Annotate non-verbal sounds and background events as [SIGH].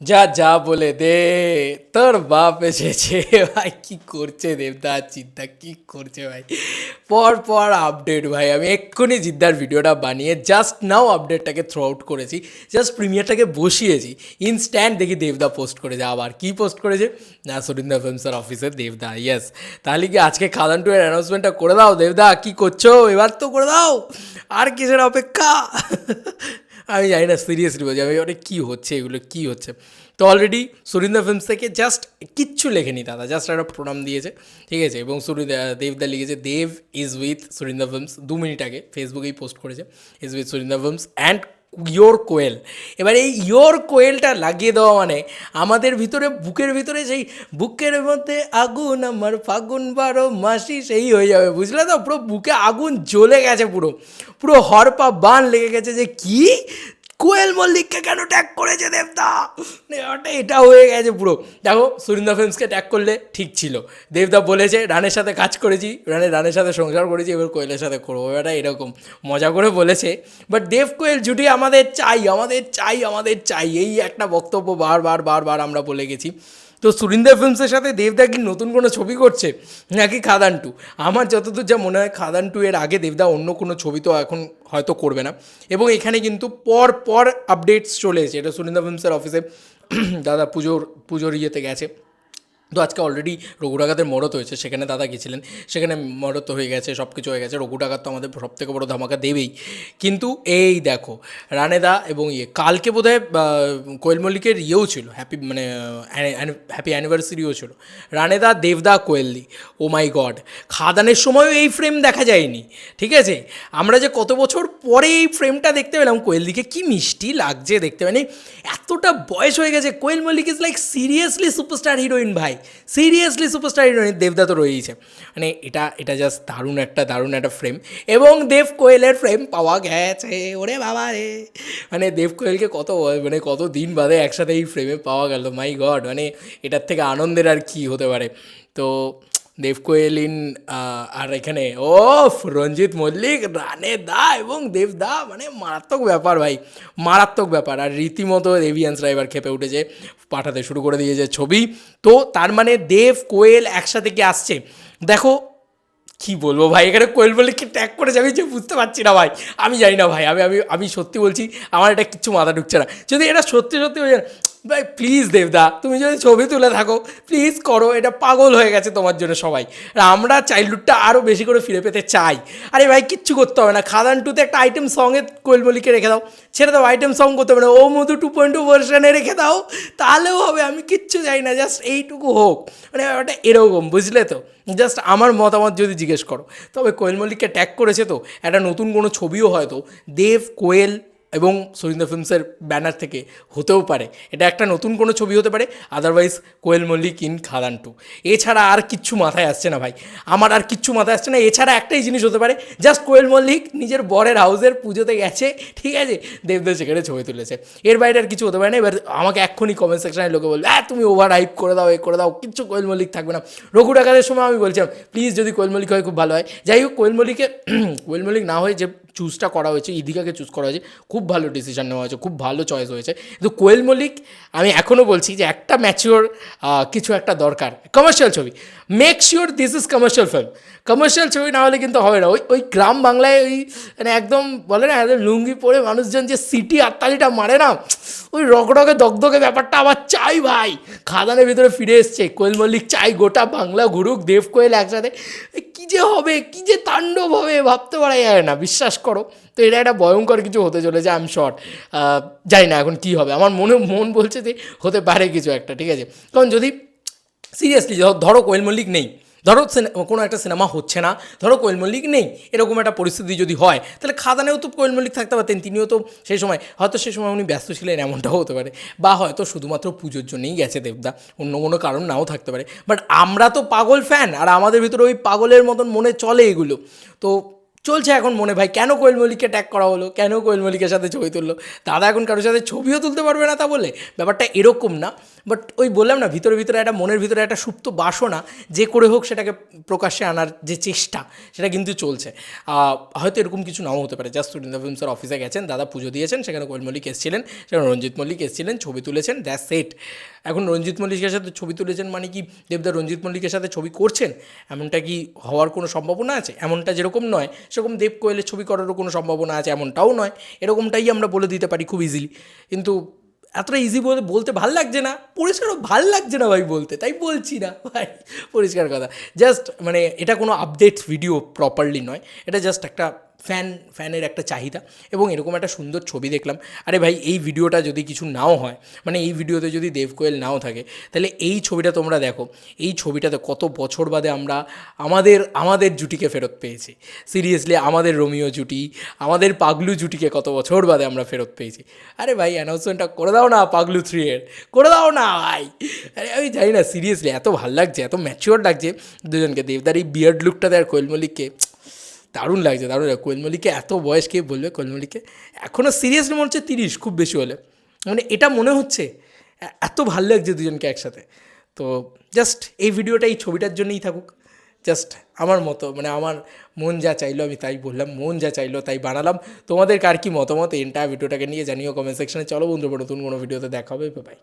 যা যা বলে দে, তোর বাপ এসেছে। ভাই, কি করছে দেবদা চিন্তা কি করছে ভাই? পর পর আপডেট ভাই। আমি এক্ষুনি জিদ্দার ভিডিওটা বানিয়ে জাস্ট নাও আপডেটটাকে থ্রো আউট করেছি। জাস্ট প্রিমিয়ারটাকে বসিয়েছি। ইনস্ট্যান্ট দেখি দেবদা পোস্ট করেছে। আবার কি পোস্ট করেছে? না সুরিন্দা ফিল্মসের অফিসের দেবদা ইয়েস তাহলে কি আজকে খাদান টু এর অ্যানাউন্সমেন্টটা করে দাও দেবদা? কি করছ? এবার তো করে দাও। আর কিসের অপেক্ষা? আমি জানি না সিরিয়াসলি বলছি। আমি অনেক কী হচ্ছে এগুলো? কী হচ্ছে? তো অলরেডি সুরিন্দা ফিল্মস থেকে জাস্ট কিচ্ছু লেখেনি দাদা জাস্ট একটা প্রণাম দিয়েছে, ঠিক আছে? এবং সুরিন্দা দেবদা লিখেছে, Dev is with Surinder films দু মিনিট আগে ফেসবুকেই পোস্ট করেছে is with Surinder films and your Koel. এবার এই ইয়োর কোয়েলটা লাগিয়ে দেওয়া মানে আমাদের ভিতরে, বুকের ভিতরে সেই বুকের মধ্যে আগুন, আমার ফাগুন বারো মাসি সেই হয়ে যাবে, বুঝলে তো? পুরো বুকে আগুন জ্বলে গেছে পুরো। পুরো হরপা বান লেগে গেছে যে কি? কোয়েল মল্লিককে কেন ট্যাগ করেছে দেবদা? ওটা এটা হয়ে গেছে পুরো। দেখো, সুরিন্দা ফিল্মসকে ট্যাগ করলে ঠিক ছিল। দেবদা বলেছে, রানের সাথে কাজ করেছি, রানে, রানের সাথে সংসার করেছি, এবার কোয়েলের সাথে করব। এটা এরকম। মজা করে বলেছে। বাট দেব কোয়েল, জুটি আমাদের চাই আমাদের চাই আমাদের চাই। এই একটা বক্তব্য বারবার বারবার আমরা বলে গেছি। তো সুরিন্দা ফিল্মসের সাথে দেবদা কি নতুন কোনো ছবি করছে? নাকি খাদান টু আমার যতদূর যা মনে হয় খাদান টু এর আগে দেবদা অন্য কোনো ছবি তো এখন হয়তো করবে না। এবং এখানে কিন্তু পর পর আপডেটস চলে এসেছে। এটা সুরিন্দা ফিল্মসের অফিসে [CLEARS THROAT] দাদা পুজোর পুজোর ইয়েতে গেছে। তো আজকে অলরেডি রঘু ডাকাতের মরত হয়েছে, সেখানে দাদা গেছিলেন, সেখানে মরত হয়ে গেছে সব কিছু হয়ে গেছে রঘু ডাকাত তো আমাদের সব থেকে বড়ো ধামাকা দেবেই। কিন্তু এই দেখো, রানেদা এবং ইয়ে কালকে বোধ হয় কোয়েল মল্লিকের ইয়েও ছিল হ্যাপি মানে হ্যাপি অ্যানিভার্সারিও ছিল। রানেদা, দেবদা, কোয়েলদি ও মাই গড খাদানের সময়ও এই ফ্রেম দেখা যায়নি, ঠিক আছে? আমরা যে কত বছর পরে এই ফ্রেমটা দেখতে পেলাম, কোয়েলদিকে কি মিষ্টি লাগছে দেখতে মানে এতটা বয়স হয়ে গেছে, Koel Mallick is like seriously superstar heroine ভাই। সিরিয়াসলি সুপারস্টার হিরোইন দেবদা তো রয়েইছে। মানে এটা এটা জাস্ট দারুণ একটা দারুণ একটা ফ্রেম এবং দেব কোয়েলের ফ্রেম পাওয়া গেছে। ওরে বাবা রে। মানে দেব কোয়েলকে কত মানে কত দিন বাদে একসাথে এই ফ্রেমে পাওয়া গেল। মাই গড মানে এটার থেকে আনন্দের আর কি হতে পারে। তো দেব কোয়েল ইন আর এখানে ও রঞ্জিত মল্লিক, রানে দা এবং দেবদা মানে মারাত্মক ব্যাপার ভাই, মারাত্মক ব্যাপার। আর রীতিমতো এভিয়ান্সরা এবার খেপে উঠেছে, পাঠাতে শুরু করে দিয়েছে ছবি। তো তার মানে দেব কোয়েল একসাথে কি আসছে? দেখো, কি বলব ভাই, এখানে কোয়েল বলে কি ট্যাগ করে যাবে যে বুঝতে পারছি না ভাই, আমি জানি না ভাই, আমি আমি আমি সত্যি বলছি, আমার এটা কিচ্ছু মাথা ঢুকছে না। যদি এটা সত্যি সত্যি হয়ে ভাই প্লিজ দেবদা, তুমি যদি ছবি তুলে থাকো প্লিজ করো, এটা পাগল হয়ে গেছে তোমার জন্য সবাই। আর আমরা চাইল্ডহুডটা আরও বেশি করে ফিরে পেতে চাই। আরে ভাই, কিচ্ছু করতে হবে না। খাদান টুতে একটা আইটেম সঙ্গে কোয়েল মল্লিককে রেখে দাও। ছেড়ে দাও আইটেম সং করতে হবে না। ও মধু টু পয়েন্ট টু ভার্সানে রেখে দাও। তাহলেও হবে, আমি কিচ্ছু চাই না জাস্ট এইটুকু হোক। মানে ওটা এরকম, বুঝলে তো? জাস্ট আমার মতামত যদি জিজ্ঞেস করো। তবে কোয়েল মল্লিককে ট্যাগ করেছে তো, একটা নতুন কোনো ছবিও হয়তো। দেব, কোয়েল এবং সরিন্দা ফিল্মসের ব্যানার থেকে হতেও পারে। এটা একটা নতুন কোনো ছবি হতে পারে otherwise Koel Mallick in Khadaan two. এছাড়া আর কিচ্ছু মাথায় আসছে না ভাই। আমার আর কিচ্ছু মাথায় আসছে না, এছাড়া একটাই জিনিস হতে পারে জাস্ট কোয়েল মল্লিক নিজের বরের হাউসের পুজোতে গেছে, ঠিক আছে? দেবদেব সেখানে ছবি তুলেছে। এর বাইরে আর কিছু হতে পারে না, এবার আমাকে এক্ষুনি কমেন্ট সেকশনে লোকে বলবে হ্যাঁ তুমি ওভার হাইপ করে দাও, এ করে দাও, কিচ্ছু কোয়েল মল্লিক থাকবে না। রঘু ডাকাতের সময় আমি বলছিলাম প্লিজ যদি কোয়েল মল্লিক হয়, খুব ভালো হয়। যাই হোক, কোয়েল মল্লিকে [CLEARS THROAT] কোয়েল মল্লিক না হয়ে যে চুজটা করা হয়েছে, ইদিকাকে চুজ করা হয়েছে, খুব ভালো ডিসিশন নেওয়া হয়েছে, খুব ভালো চয়েস হয়েছে। কিন্তু কোয়েল মল্লিক, আমি এখনও বলছি যে একটা ম্যাচিওর কিছু একটা দরকার। কমার্শিয়াল ছবি। Make sure this is commercial film commercial ছবি না হলে কিন্তু হবে না। ওই ওই গ্রাম বাংলায় ওই মানে একদম বলে না একদম লুঙ্গি পরে মানুষজন যে সিটি আত্মালিটা মারে না ওই রকরকে দগদগে ব্যাপারটা আবার চাই ভাই। খাদানের ভিতরে ফিরে এসছে। কোয়েল মল্লিক চাই, গোটা বাংলা ঘুরুক, দেব কোয়েল একসাথে। কী যে হবে, কী যে তাণ্ডব হবে, ভাবতে পারা যায় না, বিশ্বাস করো। তো এটা একটা ভয়ঙ্কর কিছু হতে চলেছে আই এম শর্ট জানি না এখন কী হবে। আমার মনে, মন বলছে যে হতে পারে কিছু একটা, ঠিক আছে? কারণ যদি সিরিয়াসলি ধরো কোয়েল মল্লিক নেই। ধরো কোনো একটা সিনেমা হচ্ছে না, ধরো কোয়েল মল্লিক নেই, এরকম একটা পরিস্থিতি যদি হয়, তাহলে খাদানেও তো কোয়েল মল্লিক থাকতে পারতেন, তিনিও তো সেই সময়, হয়তো সেই সময় উনি ব্যস্ত ছিলেন, এমনটাও হতে পারে, বা হয়তো শুধুমাত্র পুজোর জন্যেই গেছে দেবদা, অন্য কোনো কারণ নাও থাকতে পারে বাট আমরা তো পাগল ফ্যান আর আমাদের ভিতরে ওই পাগলের মতন মনে চলে এগুলো, তো চলছে এখন মনে, ভাই, কেন কোয়েল মল্লিককে ট্যাগ করা হলো? কেন কোয়েল মল্লিকের সাথে ছবি তুললো? দাদা এখন কারোর সাথে ছবিও তুলতে পারবে না তা বলে। ব্যাপারটা এরকম না বাট ওই বললাম না, ভিতরে ভিতরে একটা, মনের ভিতরে একটা সুপ্ত বাসনা, যে করে হোক সেটাকে প্রকাশ্যে আনার যে চেষ্টা, সেটা কিন্তু চলছে। হয়তো এরকম কিছু নাও হতে পারে। জাস্ট স্টুডেন্ট ফিল্মসের অফিসে গেছেন, দাদা পুজো দিয়েছেন, সেখানে কোয়েল মল্লিক এসেছিলেন, সেখানে রঞ্জিত মল্লিক এসেছিলেন, ছবি তুলেছেন দ্যাট সেট এখন রঞ্জিত মল্লিকের সাথে ছবি তুলেছেন মানে কি, দেবদা রঞ্জিত মল্লিকের সাথে ছবি করছেন? এমনটা কি হওয়ার কোনো সম্ভাবনা আছে? এমনটা যেরকম নয় সেরকম দেব কোয়েলের ছবি করারও কোনো সম্ভাবনা আছে এমনটাও নয়। এরকমটাই আমরা বলে দিতে পারি খুব ইজিলি কিন্তু এতটা ইজি বলে বলতে ভালো লাগছে না, পরিষ্কারও ভালো লাগছে না ভাই বলতে, তাই বলছি না ভাই, পরিষ্কার কথা। জাস্ট মানে এটা কোনো আপডেট ভিডিও প্রপারলি নয়, এটা জাস্ট একটা ফ্যান ফ্যানের একটা চাহিদা এবং এরকম একটা সুন্দর ছবি দেখলাম। আরে ভাই, এই ভিডিওটা যদি কিছু নাও হয় মানে এই ভিডিওতে যদি দেব কোয়েল নাও থাকে, তাহলে এই ছবিটা তোমরা দেখো। এই ছবিটাতে কত বছর বাদে আমরা আমাদের আমাদের জুটিকে ফেরত পেয়েছি। সিরিয়াসলি আমাদের রোমিও জুটি, আমাদের পাগলু জুটিকে কত বছর বাদে আমরা ফেরত পেয়েছি। আরে ভাই অ্যানাউন্সমেন্টটা করে দাও না পাগলু থ্রি এর করে দাও না ভাই। আরে আমি জানি না, সিরিয়াসলি এত ভালো লাগছে, এত ম্যাচিওর লাগছে। দুজনকে, দেবদার এই বিয়ার্ড লুকটাতে আর কোয়েল মল্লিককে দারুণ লাগছে, দারুণ কোয়েল মল্লিককে এত বয়স কে বলবে? কোয়েল মল্লিককে এখনও সিরিয়াসলি মনে হচ্ছে তিরিশ, খুব বেশি হলে। মানে এটা মনে হচ্ছে এত ভালো লাগছে দুজনকে একসাথে। তো জাস্ট এই ভিডিওটা, এই ছবিটার জন্যই থাকুক। জাস্ট আমার মতো মানে আমার মন যা চাইলো আমি তাই বললাম, মন যা চাইলো তাই বানালাম। তোমাদের কার কি মতামত? এন্টায়ার ভিডিওটাকে নিয়ে জানিও কমেন্ট সেকশনে চলো বন্ধুরা, নতুন কোনো ভিডিওতে দেখা হবে বাই